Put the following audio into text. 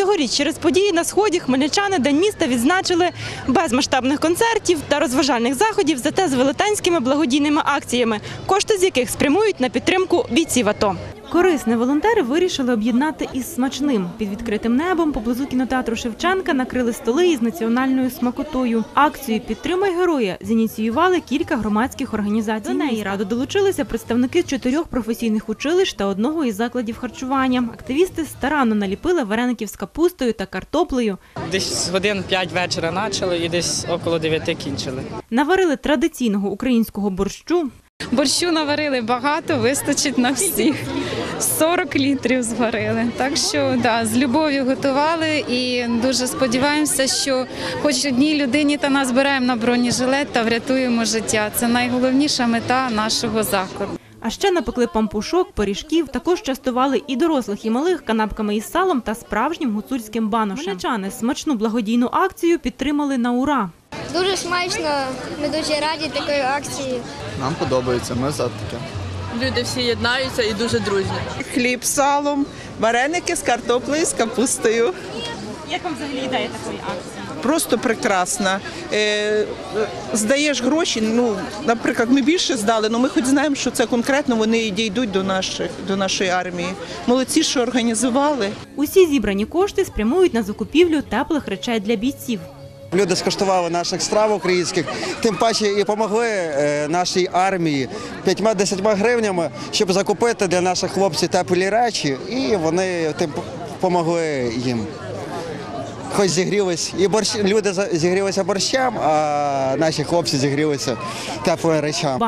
Цьогоріч через події на сході хмельничани День міста відзначили без масштабних концертів та розважальних заходів, зате з велетенськими благодійними акціями, кошти з яких спрямують на підтримку бійців АТО. Корисне волонтери вирішили об'єднати із смачним. Під відкритим небом поблизу кінотеатру Шевченка накрили столи із національною смакотою. Акцію Підтримай героя зініціювали кілька громадських організацій. До неї радо долучилися представники чотирьох професійних училищ та одного із закладів харчування. Активісти старанно наліпили вареників з капустою та картоплею. Десь годин 5 вечора почали і десь около 9 кінчили. Наварили традиційного українського борщу, Борщу наварили багато, вистачить на всіх. 40 літрів зварили. Так що да, з любов'ю готували і дуже сподіваємося, що хоч одній людині та назбираємо на бронежилет та врятуємо життя. Це найголовніша мета нашого закладу. А ще напекли пампушок, пиріжків, також частували і дорослих, і малих канапками із салом та справжнім гуцульським баношем. Хмельничани смачну благодійну акцію підтримали на ура. Дуже смачно. Ми дуже раді такої акції. Нам подобається, ми за таке. Люди всі єднаються і дуже дружні. хліб з салом, вареники з картоплею, з капустою. Як вам взагалі ідея такої акції? Просто прекрасна. Е, здаєш гроші, ну, наприклад, ми більше здали, але ми хоч знаємо, що це конкретно вони дійдуть до, наших, до нашої армії. Молодці, що організували. Усі зібрані кошти спрямують на закупівлю теплих речей для бійців. Люди скуштували наших страв українських, тим паче і допомогли е, нашій армії 5-10 гривнями, щоб закупити для наших хлопців теплі речі, і вони тим допомогли їм. Хоч зігрілись, і борщ, люди зігрілися борщем, а наші хлопці зігрілися теплими речами.